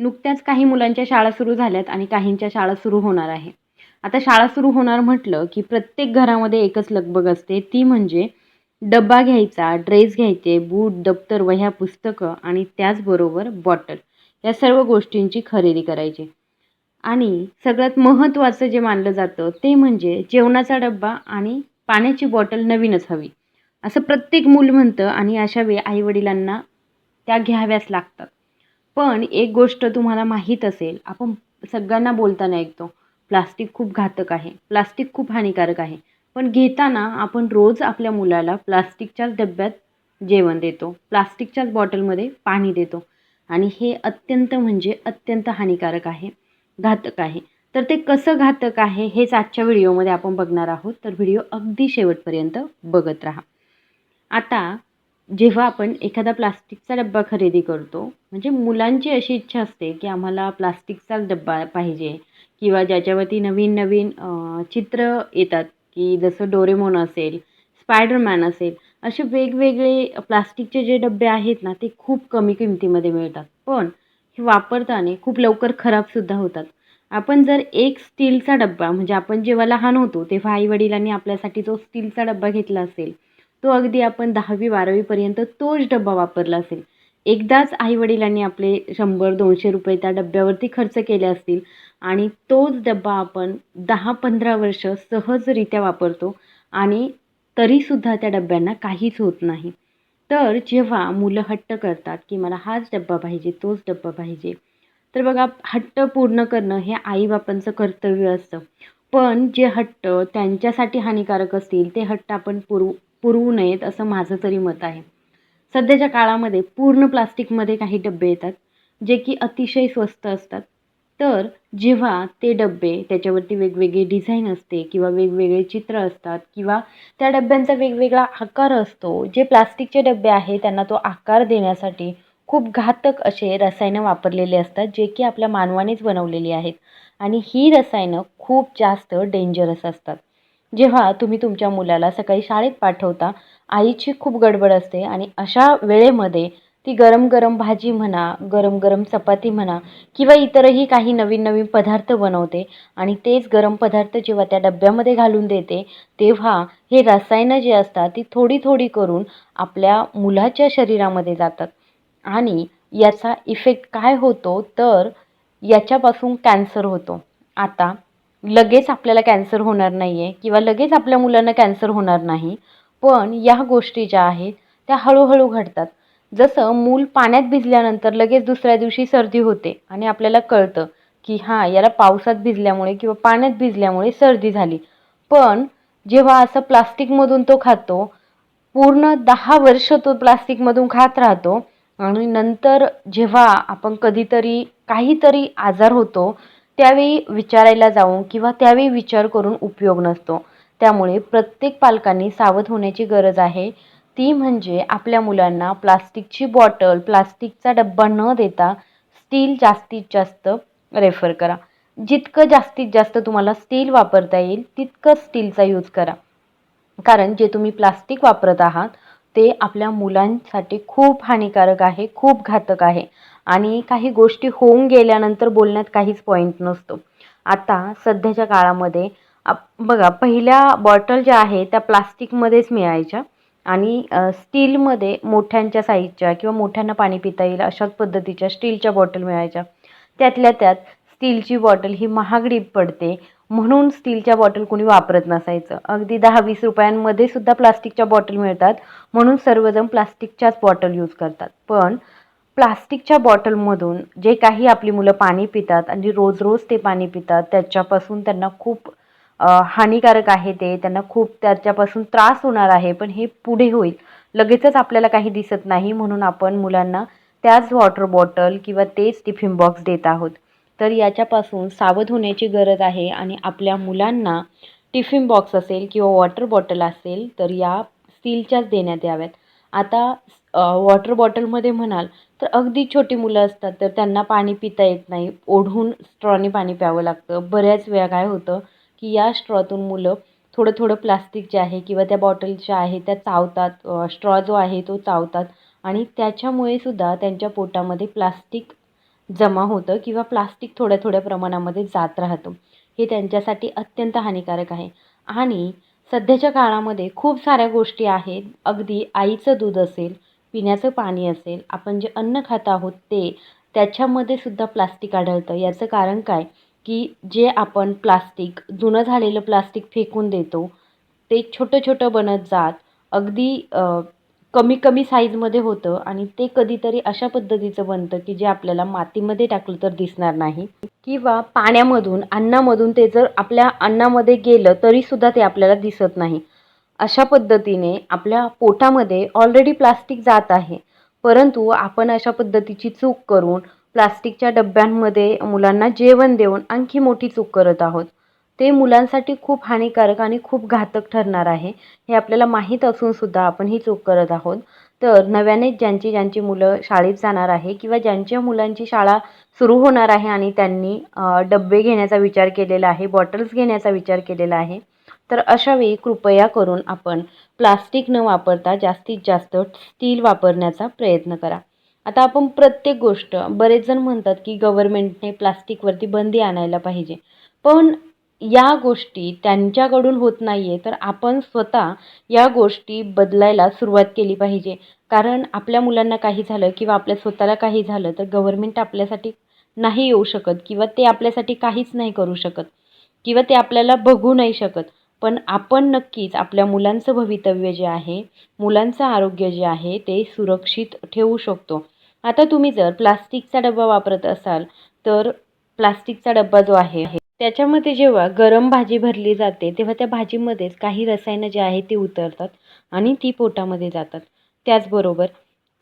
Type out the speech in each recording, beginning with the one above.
नुकत्याच काही मुलांच्या शाळा सुरू झाल्यात आणि काहींच्या शाळा सुरू होणार आहे. आता शाळा सुरू होणार म्हटलं की प्रत्येक घरामध्ये एकच लगबग असते. ती म्हणजे डब्बा घ्यायचा ड्रेस घ्यायचे बूट दप्तर वह्या पुस्तकं आणि त्याचबरोबर बॉटल या सर्व गोष्टींची खरेदी करायची. आणि सगळ्यात महत्त्वाचं जे मानलं जातं ते म्हणजे जेवणाचा डब्बा आणि पाण्याची बॉटल नवीनच हवी. असं प्रत्येक मूल म्हणतं आणि अशा वेळी आईवडिलांना त्या घ्याव्याच लागतात. पण एक गोष्ट तुम्हाला माहीत असेल आपण सगळ्यांना बोलताना ऐकतो प्लास्टिक खूप घातक आहे प्लास्टिक खूप हानिकारक आहे. पण घेताना आपण रोज आपल्या मुलाला प्लास्टिकच्याच डब्यात जेवण देतो प्लास्टिकच्याच बॉटलमध्ये पाणी देतो. आणि हे अत्यंत म्हणजे अत्यंत हानिकारक आहे घातक आहे. तर ते कसं घातक आहे हेच आजच्या व्हिडिओमध्ये आपण बघणार आहोत. तर व्हिडिओ अगदी शेवटपर्यंत बघत राहा. आता जेव्हा आपण एखादा प्लास्टिकचा डब्बा खरेदी करतो म्हणजे मुलांची अशी इच्छा असते की आम्हाला प्लास्टिकचाच डब्बा पाहिजे किंवा ज्याच्यावरती नवीन नवीन चित्र येतात की जसं डोरेमोन असेल स्पायडरमॅन असेल असे वेगवेगळे प्लास्टिकचे जे डबे आहेत ना ते खूप कमी किमतीमध्ये मिळतात. पण हे वापरताना खूप लवकर खराबसुद्धा होतात. आपण जर एक स्टीलचा डब्बा म्हणजे आपण जेव्हा लहान होतो तेव्हा आईवडिलांनी आपल्यासाठी जो स्टीलचा डब्बा घेतला असेल तो अगदी आपण दहावी बारावीपर्यंत तोच डबा वापरला असेल. एकदाच आईवडिलांनी आपले शंभर दोनशे रुपये त्या डब्यावरती खर्च केले असतील आणि तोच डब्बा आपण दहा पंधरा वर्ष सहजरित्या वापरतो आणि तरीसुद्धा त्या डब्यांना काहीच होत नाही. तर जेव्हा मुलं हट्ट करतात की मला हाच डब्बा पाहिजे तोच डब्बा पाहिजे तर बघा हट्ट पूर्ण करणं हे आईबापांचं कर्तव्य असतं. पण जे हट्ट त्यांच्यासाठी हानिकारक असतील ते हट्ट आपण पूर्व पुरवू नयेत असं माझं तरी मत आहे. सध्याच्या काळामध्ये पूर्ण प्लास्टिकमध्ये काही डबे येतात जे की अतिशय स्वस्त असतात. तर जेव्हा ते डबे त्याच्यावरती वेगवेगळी डिझाईन असते किंवा वेगवेगळे चित्र असतात किंवा त्या डब्यांचा वेगवेगळा आकार असतो जे प्लास्टिकचे डबे आहे त्यांना तो आकार देण्यासाठी खूप घातक असे रसायनं वापरलेले असतात जे की आपल्या मानवानेच बनवलेली आहेत. आणि ही रसायनं खूप जास्त डेंजरस असतात. जेव्हा तुम्ही तुमच्या मुलाला सकाळी शाळेत पाठवता आईची खूप गडबड असते आणि अशा वेळेमध्ये ती गरम गरम भाजी म्हणा गरम गरम चपाती म्हणा किंवा इतरही काही नवीन नवीन पदार्थ बनवते आणि तेच गरम पदार्थ जेव्हा त्या डब्यामध्ये घालून देते तेव्हा हे रसायनं जे असतात ती थोडी थोडी करून आपल्या मुलाच्या शरीरामध्ये जातात. आणि याचा इफेक्ट काय होतो? तर याच्यापासून कॅन्सर होतो. आता लगेच आपल्याला कॅन्सर होणार नाही आहे किंवा लगेच आपल्या मुलांना कॅन्सर होणार नाही पण या गोष्टी ज्या आहेत त्या हळूहळू घडतात. जसं मूल पाण्यात भिजल्यानंतर लगेच दुसऱ्या दिवशी सर्दी होते आणि आपल्याला कळतं की हां याला पावसात भिजल्यामुळे किंवा पाण्यात भिजल्यामुळे सर्दी झाली. पण जेव्हा असं प्लास्टिकमधून तो खातो पूर्ण दहा वर्ष तो प्लास्टिकमधून खात राहतो आणि नंतर जेव्हा आपण कधीतरी काहीतरी आजार होतो त्यावेळी विचारायला जाऊन किंवा त्यावेळी विचार करून उपयोग नसतो. त्यामुळे प्रत्येक पालकांनी सावध होण्याची गरज आहे. ती म्हणजे आपल्या मुलांना प्लास्टिकची बॉटल प्लास्टिकचा डब्बा न देता स्टील जास्तीत जास्त रेफर करा. जितकं जास्तीत जास्त तुम्हाला स्टील वापरता येईल तितकं स्टीलचा यूज करा. कारण जे तुम्ही प्लास्टिक वापरत आहात ते आपल्या मुलांसाठी खूप हानिकारक आहे खूप घातक आहे. आणि काही गोष्टी होऊन गेल्यानंतर बोलण्यात काहीच पॉईंट नसतो. आता सध्याच्या काळामध्ये बघा पहिल्या बॉटल ज्या आहे त्या प्लास्टिकमध्येच मिळायच्या. आणि स्टीलमध्ये मोठ्यांच्या साईजच्या किंवा मोठ्यांना पाणी पिता येईल अशाच पद्धतीच्या स्टीलच्या बॉटल मिळायच्या. त्यातल्या त्यात स्टीलची बॉटल ही महागडी पडते. म्हणून स्टीलच्या बॉटल कोणी वापरत नसायचं. अगदी दहा वीस रुपयांमध्ये सुद्धा प्लास्टिकच्या बॉटल मिळतात म्हणून सर्वजण प्लास्टिकच्याच बॉटल यूज करतात. पण प्लास्टिकच्या बॉटलमधून जे काही आपली मुलं पाणी पितात आणि रोज रोज ते पाणी पितात त्याच्यापासून त्यांना खूप हानिकारक आहे ते त्यांना खूप त्याच्यापासून त्रास होणार आहे पण हे पुढे होईल. लगेचच आपल्याला काही दिसत नाही म्हणून आपण मुलांना त्याच वॉटर बॉटल किंवा तेच टिफिन बॉक्स देत आहोत. तर याच्यापासून सावध होण्याची गरज आहे आणि आपल्या मुलांना टिफिन बॉक्स असेल किंवा वॉटर बॉटल असेल तर या स्टीलच्याच देण्यात याव्यात. आता वॉटर बॉटलमध्ये म्हणाल तर अगदी छोटी मुलं असतात तर त्यांना पाणी पिता येत नाही. ओढून स्ट्रॉने पाणी प्यावं लागतं. बऱ्याच वेळा काय होतं की या स्ट्रॉतून मुलं थोडं थोडं प्लास्टिक जे आहे किंवा त्या बॉटलच्या आहे त्या चावतात. स्ट्रॉ जो आहे तो चावतात आणि त्याच्यामुळे सुद्धा त्यांच्या पोटामध्ये प्लास्टिक जमा होतं किंवा प्लास्टिक थोड्या थोड्या प्रमाणामध्ये जात राहतं. हे त्यांच्यासाठी अत्यंत हानिकारक आहे. आणि सध्याच्या काळामध्ये खूप साऱ्या गोष्टी आहेत. अगदी आईचं दूध असेल पिण्याचं पाणी असेल आपण जे अन्न खात आहोत ते त्याच्यामध्ये सुद्धा प्लास्टिक आढळतं. याचं कारण काय? की जे आपण प्लास्टिक जुनं झालेलं प्लास्टिक फेकून देतो ते छोटं छोटं बनत जात. अगदी कमी कमी साईजमध्ये होतं आणि ते कधीतरी अशा पद्धतीचं बनतं की जे आपल्याला मातीमध्ये टाकलं तर दिसणार नाही. किंवा पाण्यामधून अन्नामधून ते जर आपल्या अन्नामध्ये गेलं तरीसुद्धा ते आपल्याला दिसत नाही. अशा पद्धतीने आपल्या पोटामध्ये ऑलरेडी प्लास्टिक जात आहे. परंतु आपण अशा पद्धतीची चूक करून प्लास्टिकच्या डब्यांमध्ये मुलांना जेवण देऊन आणखी मोठी चूक करत आहोत. ते मुलांसाठी खूप हानिकारक आणि खूप घातक ठरणार आहे. हे आपल्याला माहीत असूनसुद्धा आपण ही चूक करत आहोत. तर नव्याने ज्यांची ज्यांची मुलं शाळेत जाणार आहे किंवा ज्यांच्या मुलांची शाळा सुरू होणार आहे आणि त्यांनी डब्बे घेण्याचा विचार केलेला आहे बॉटल्स घेण्याचा विचार केलेला आहे तर अशावेळी कृपया करून आपण प्लास्टिक न वापरता जास्तीत जास्त स्टील वापरण्याचा प्रयत्न करा. आता आपण प्रत्येक गोष्ट बरेच जण म्हणतात की गव्हर्मेंटने प्लास्टिकवरती बंदी आणायला पाहिजे. पण या गोष्टी त्यांच्याकडून होत नाही आहे तर आपण स्वतः या गोष्टी बदलायला सुरुवात केली पाहिजे. कारण आपल्या मुलांना काही झालं किंवा आपल्या स्वतःला काही झालं तर गव्हर्मेंट आपल्यासाठी नाही येऊ शकत किंवा ते आपल्यासाठी काहीच नाही करू शकत किंवा ते आपल्याला बघू नाही शकत. पण आपण नक्कीच आपल्या मुलांचं भवितव्य जे आहे मुलांचं आरोग्य जे आहे ते सुरक्षित ठेवू शकतो. आता तुम्ही जर प्लास्टिकचा डबा वापरत असाल तर प्लास्टिकचा डबा जो आहे त्याच्यामध्ये जेव्हा गरम भाजी भरली जाते तेव्हा त्या भाजीमध्येच काही रसायनं जे आहे ती उतरतात आणि ती पोटामध्ये जातात. त्याचबरोबर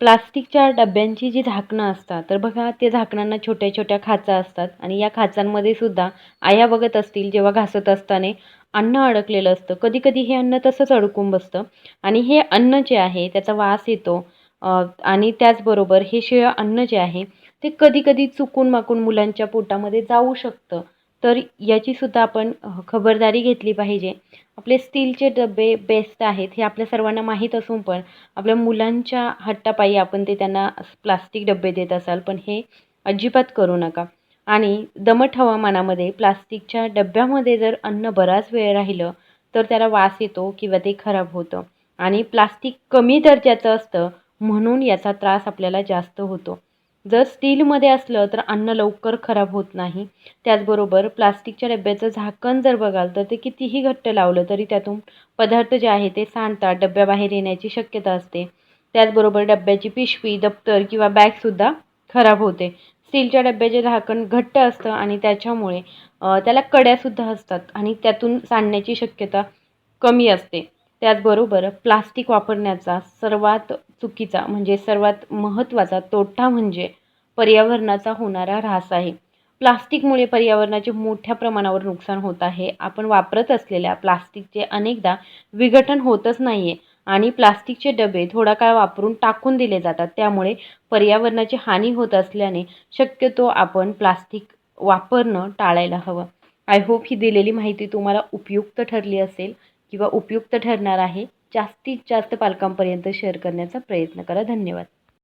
प्लास्टिकच्या डब्यांची जी झाकणं असतात तर बघा ते झाकणांना छोट्या छोट्या खाचा असतात आणि या खाचांमध्ये सुद्धा आया बघत असतील जेव्हा घासत असताना अन्न अडकलेलं असतं. कधी कधी हे अन्न तसंच अडकून बसतं आणि हे अन्न जे आहे त्याचा वास येतो. आणि त्याचबरोबर हे शिळं अन्न जे आहे ते कधी कधी चुकून माकून मुलांच्या पोटामध्ये जाऊ शकतं. तर याचीसुद्धा आपण खबरदारी घेतली पाहिजे. आपले स्टीलचे डबे बेस्ट आहेत हे आपल्या सर्वांना माहीत असून पण आपल्या मुलांच्या हट्टापायी आपण ते त्यांना प्लास्टिक डबे देत असाल पण हे अजिबात करू नका. आणि दमट हवामानामध्ये प्लास्टिकच्या डब्यामध्ये जर अन्न बराच वेळ राहिलं तर त्याला वास येतो किंवा ते खराब होतं. आणि प्लास्टिक कमी दर्जाचं असतं म्हणून याचा त्रास आपल्याला जास्त होतो. जर स्टीलमध्ये असलं तर अन्न लवकर खराब होत नाही. त्याचबरोबर प्लास्टिकच्या डब्याचं झाकण जर बघाल तर ते कितीही घट्ट लावलं तरी त्यातून पदार्थ जे आहे ते सांडतात डब्याबाहेर येण्याची शक्यता असते. त्याचबरोबर डब्याची पिशवी दप्तर किंवा बॅगसुद्धा खराब होते. स्टीलच्या डब्याचे झाकण घट्ट असतं आणि त्याच्यामुळे त्याला कड्यासुद्धा असतात आणि त्यातून सांडण्याची शक्यता कमी असते. त्याचबरोबर प्लास्टिक वापरण्याचा सर्वात चुकीचा म्हणजे सर्वात महत्त्वाचा तोटा म्हणजे पर्यावरणाचा होणारा ऱ्हास आहे. प्लास्टिकमुळे पर्यावरणाचे मोठ्या प्रमाणावर नुकसान होत आहे. आपण वापरत असलेल्या प्लास्टिकचे अनेकदा विघटन होतच नाही आहे आणि प्लास्टिकचे डबे थोडा काळ वापरून टाकून दिले जातात. त्यामुळे पर्यावरणाची हानी होत असल्याने शक्यतो आपण प्लास्टिक वापरणं टाळायला हवं. आय होप ही दिलेली माहिती तुम्हाला उपयुक्त ठरली असेल किंवा उपयुक्त ठरणार आहे. जास्तीत जास्त पालकांपर्यंत शेअर करण्याचा प्रयत्न करा. धन्यवाद.